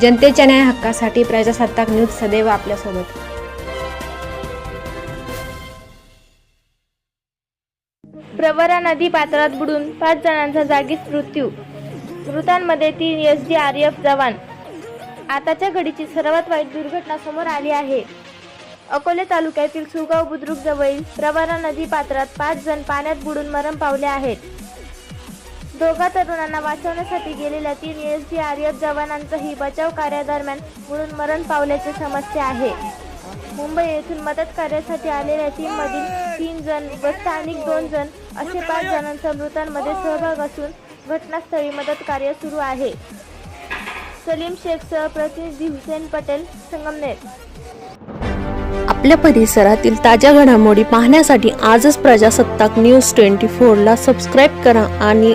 जनतेच्या न्याय हक्कासाठी प्रजासत्ताक न्यूज सदैव आपल्यासोबत. प्रवरा नदी पात्रात बुडून पाच जणांचा जागीच मृत्यू. मृतांमध्ये तीन एस डी आर एफ जवान. आताच्या घडीची सर्वात वाईट दुर्घटना समोर आली आहे. अकोले तालुक्यातील सुगाव बुद्रुक जवळील प्रवरा नदी पात्रात पाच जण पाण्यात बुडून मरण पावले आहेत. दोघा तरुणांना वाचवण्यासाठी गेलेल्या तीन एस डी आर एफ जवानांचंही बचाव कार्यादरम्यान म्हणून मरण पावल्याची समस्या आहे. मुंबई येथून मदत कार्यासाठी आलेल्या टीम मधील तीन जण व स्थानिक दोन जण असे पाच जणांचा मृतांमध्ये सहभाग असून घटनास्थळी मदत कार्य सुरू आहे. सलीम शेखसह प्रतिनिधी हुसेन पटेल संगमनेर. आपल्या परिसरातील ताज्या घडामोडी पाहण्यासाठी आजच प्रजासत्ताक न्यूज ट्वेंटी फोरला सबस्क्राईब करा आणि